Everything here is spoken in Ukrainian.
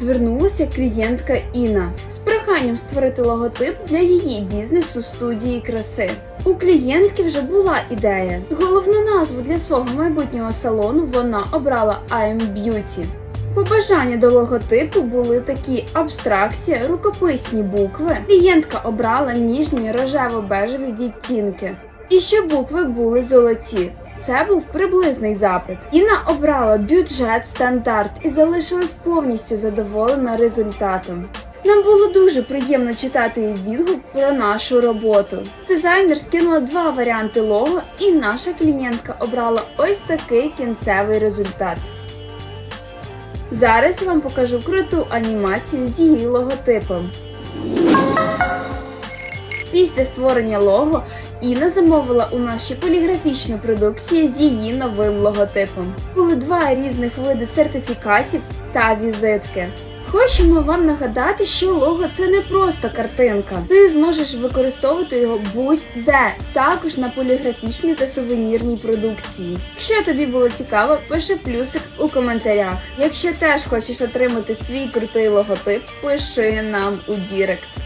звернулася клієнтка Інна з проханням створити логотип для її бізнесу студії краси. У клієнтки вже була ідея. Головну назву для свого майбутнього салону вона обрала I'm Beauty. Побажання до логотипу були такі абстракція, рукописні букви. Клієнтка обрала ніжні рожево-бежеві відтінки. І щоб букви були золоті. Це був приблизний запит. Інна обрала бюджет стандарт і залишилась повністю задоволена результатом. Нам було дуже приємно читати її відгук про нашу роботу. Дизайнер скинула два варіанти лого, і наша клієнтка обрала ось такий кінцевий результат. Зараз я вам покажу круту анімацію з її логотипом. Після створення лого Інна замовила у нас ще поліграфічну продукцію з її новим логотипом. Були два різних види сертифікатів та візитки. Хочемо вам нагадати, що лого це не просто картинка. Ти зможеш використовувати його будь-де, також на поліграфічній та сувенірній продукції. Якщо тобі було цікаво, пиши плюсик у коментарях. Якщо теж хочеш отримати свій крутий логотип, пиши нам у Дірект.